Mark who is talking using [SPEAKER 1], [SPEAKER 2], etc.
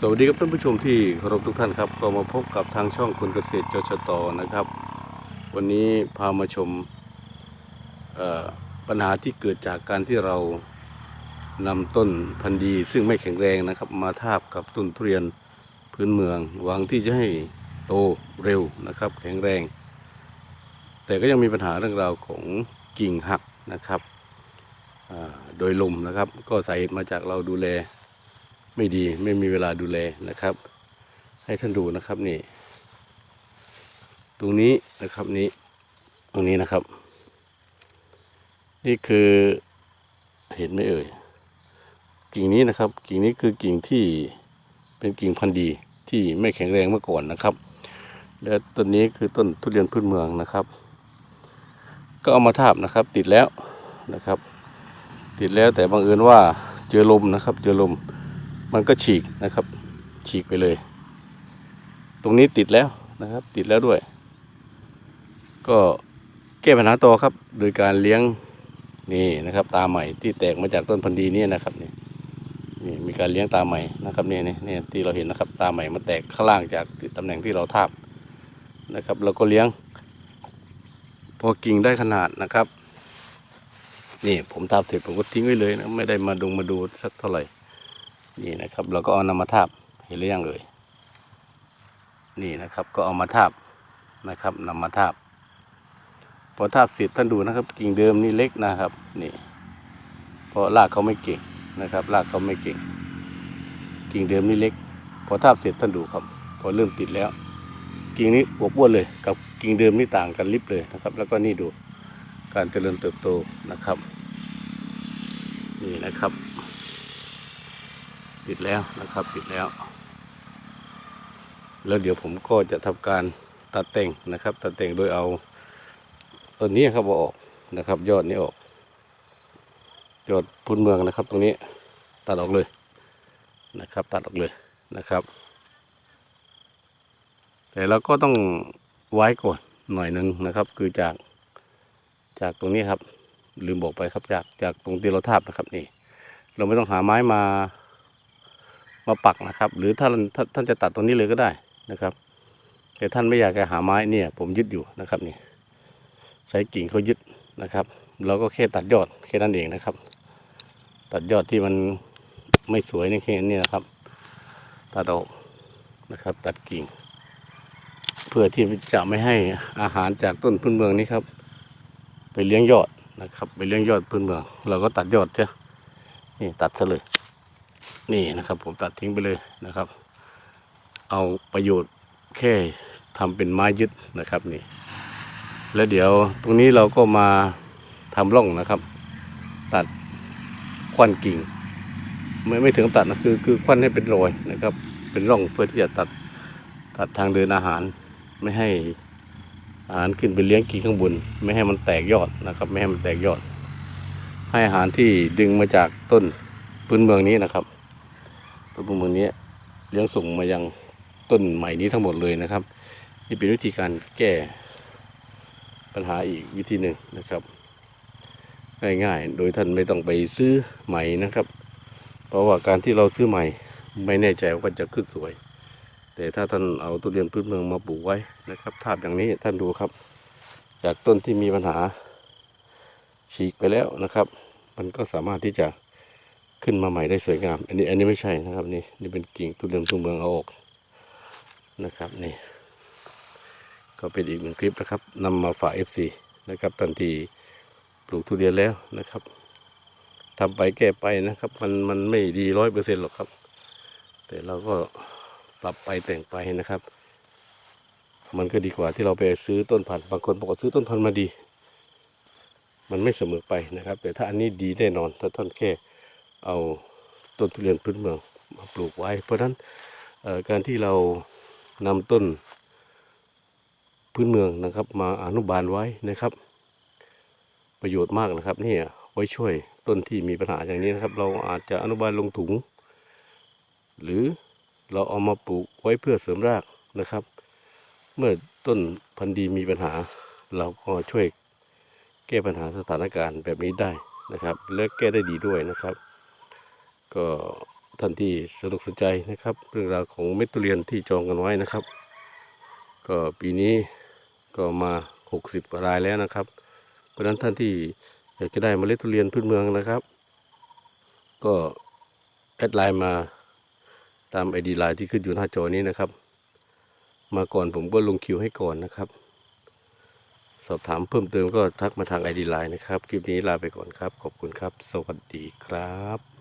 [SPEAKER 1] สวัสดีครับท่านผู้ชมที่เคารพทุกท่านครับ ก็มาพบกับทางช่องคนเกษตรจชตนะครับ วันนี้พามาชมปัญหาที่เกิดจากการที่เรานำต้นพันธุ์ดี ซึ่งไม่แข็งแรงนะครับ มาทาบกับต้นทุเรียนพื้นเมืองหวังที่จะให้โตเร็วนะครับ แข็งแรง แต่ก็ยังมีปัญหาเรื่องราวของกิ่งหักนะครับโดยลมนะครับ ก็สาเหตุมาจากเราดูแล ไม่ดีไม่มีเวลาดูแลนะครับ ให้ท่านดูนะครับนี่ ตรงนี้นะครับนี้ ตรงนี้นะครับ นี่คือเห็นไหมเอ่ยกิ่งนี้นะครับ กิ่งนี้คือกิ่งที่เป็นกิ่งพันธุ์ดีที่ไม่แข็งแรงเมื่อก่อนนะครับ และต้นนี้คือต้นทุเรียนพื้นเมืองนะครับ ก็เอามาทาบนะครับ ติดแล้วนะครับ ติดแล้วแต่บังเอิญว่าเจอลมนะครับ เจอลม มันก็ฉีกนะครับ ฉีกไปเลย ตรงนี้ติดแล้วนะครับ ติดแล้วด้วย ก็แก้ปัญหาต่อครับ โดยการเลี้ยงนี่นะครับ ตาใหม่ที่แตกมาจากต้นพันธุ์ดีนี่นะครับนี่นี่มีการเลี้ยงตาใหม่นะครับนี่นี่นี่ที่เราเห็นนะครับ ตาใหม่มันแตกข้างล่างจากตำแหน่งที่เราทาบนะครับเราก็เลี้ยง พอกิ่งได้ขนาดนะครับ นี่ผมทาบเสร็จผมก็ทิ้งไว้เลยนะไม่ได้มาดูมาดูสักเท่าไหร่ นี่นะครับ เราก็เอานำมาทาบเห็นหรือยังเอ่ยนี่นะครับก็เอามาทาบนะครับนำมาทาบพอทาบเสร็จท่านดูนะครับ กิ่งเดิมนี่เล็กนะครับ นี่เพราะรากเขาไม่เก่งนะครับรากเขาไม่เก่ง กิ่งเดิมนี่เล็ก พอทาบเสร็จท่านดูครับ พอเริ่มติดแล้ว กิ่งนี้อวบอ้วนเลย กับกิ่งเดิมนี่ต่างกันลิบเลยนะครับ แล้วก็นี่ดูการเจริญเติบโตนะครับ นี่นะครับ ปิดแล้วนะครับ ปิดแล้ว แล้วเดี๋ยวผมก็จะทำการตัดแต่งนะครับ ตัดแต่งโดยเอาต้นนี้ครับอาออกนะครับ ยอดนี้ออกยอดพื้นเมืองนะครับ ตรงนี้ตัดออกเลยนะครับ ตัดออกเลยนะครับ แต่เราก็ต้องไว้ก่อนหน่อยหนึ่งนะครับ คือจากจากตรงนี้ครับ ลืมบอกไปครับจากจากตรงที่เราทาบนะครับนี่ เราไม่ต้องหาไม้มา มาปักนะครับ หรือถ้าท่านท่านจะตัดตรงนี้เลยก็ได้นะครับ แต่ท่านไม่อยากจะหาไม้เนี่ย ผมยึดอยู่นะครับนี่ใส่กิ่งเขายึดนะครับ เราก็แค่ตัดยอดแค่นั้นเองนะครับ ตัดยอดที่มันไม่สวยนี่แค่นี้นะครับ ตัดออกนะครับ ตัดกิ่ง เพื่อที่จะไม่ให้อาหารจากต้นพื้นเมืองนี้ครับ ไปเลี้ยงยอดนะครับ ไปเลี้ยงยอดพื้นเมือง เราก็ตัดยอดเสียนี่ตัดซะเลย นี่นะครับ ผมตัดทิ้งไปเลยนะครับ เอาประโยชน์แค่ทำเป็นไม้ยึดนะครับนี่ แล้วเดี๋ยวตรงนี้เราก็มาทำร่องนะครับ ตัดควันกิ่ง ไม่ไม่ถึงตัดนะคือคือควันให้เป็นรอยนะครับ เป็นร่องเพื่อที่จะตัดตัดทางเดินอาหาร ไม่ให้อาหารขึ้นไปเลี้ยงกิ่งข้างบน ไม่ให้มันแตกยอดนะครับ ไม่ให้มันแตกยอด ให้อาหารที่ดึงมาจากต้นพื้นเมืองนี้นะครับ ต้นพื้นเมืองนี้เลี้ยงส่งมายังต้นใหม่นี้ทั้งหมดเลยนะครับ นี่เป็นวิธีการแก้ปัญหาอีกวิธีหนึ่งนะครับ ง่ายๆ โดยท่านไม่ต้องไปซื้อใหม่นะครับ เพราะว่าการที่เราซื้อใหม่ไม่แน่ใจว่าจะขึ้นสวย แต่ถ้าท่านเอาตุเรียนพื้นเมืองมาปลูกไว้นะครับทาบอย่างนี้ท่านดูครับ จากต้นที่มีปัญหาฉีกไปแล้วนะครับ มันก็สามารถที่จะ ขึ้นมาใหม่ได้สวยงาม อันนี้อันนี้ไม่ใช่นะครับนี่นี่เป็นกิ่งทุเรียนทุ่งเมืองเอาออกนะครับนี่ก็เป็นอีกหนึ่งคลิปนะครับนำมาฝาก FC นะครับทันทีปลูกทุเรียนแล้วนะครับทำไปแก้ไปนะครับ มันมันไม่ดีร้อยเปอร์เซ็นต์หรอกครับ แต่เราก็ปรับไปแต่งไปนะครับ มันก็ดีกว่าที่เราไปซื้อต้นพันธุ์บางคนบอกว่าซื้อต้นพันธุ์มาดี มันไม่เสมอไปนะครับ แต่ถ้าอันนี้ดีแน่นอนถ้าท่านแค่ เอาต้นทุเรียนพื้นเมืองมาปลูกไว้ เพราะฉะนั้นการที่เรานำต้นพื้นเมืองนะครับ มาอนุบาลไว้นะครับ ประโยชน์มากนะครับนี่ไว้ช่วยต้นที่มีปัญหาอย่างนี้นะครับ เราอาจจะอนุบาลลงถุง หรือเราเอามาปลูกไว้เพื่อเสริมรากนะครับ เมื่อต้นพันธุ์ดีมีปัญหา เราก็ช่วยแก้ปัญหาสถานการณ์แบบนี้ได้นะครับ และแก้ได้ดีด้วยนะครับ ก็ท่านที่สนุกสนใจนะครับ เรื่องราวของเม็ดทุเรียนที่จองกันไว้นะครับ ก็ปีนี้ก็มา60กว่ารายแล้วนะครับ เพราะฉะนั้นท่านที่อยากจะได้เมล็ดทุเรียนพื้นเมืองนะครับ ก็แอดไลน์มาตามไอดีไลน์ที่ขึ้นอยู่หน้าจอนี้นะครับ มาก่อนผมก็ลงคิวให้ก่อนนะครับ สอบถามเพิ่มเติมก็ทักมาทางไอดีไลน์นะครับ คลิปนี้ลาไปก่อนครับ ขอบคุณครับ สวัสดีครับ